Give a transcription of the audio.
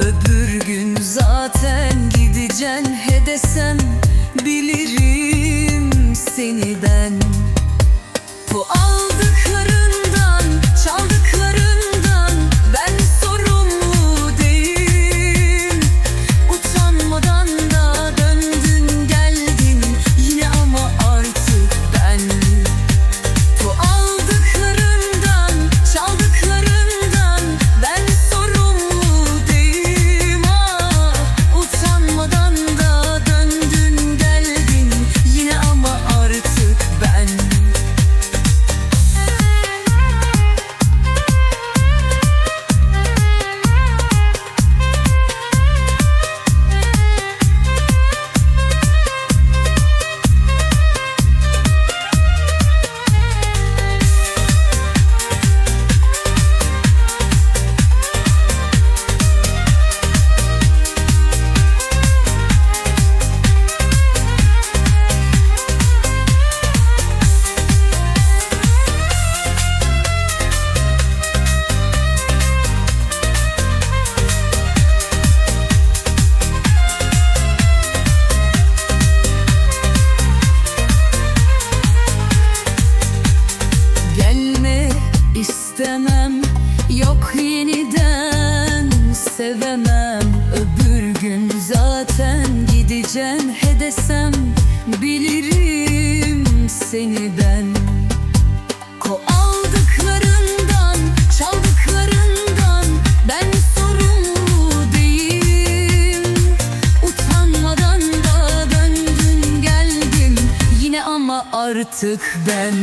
Öbür gün zaten gideceksin he desem Bilirim seni ben. Sevemem Öbür gün zaten gideceğim. He desem Bilirim seni ben. Ko aldıklarından, çaldıklarından Ben sorumlu değilim. Utanmadan da döndün geldin. Yine ama artık ben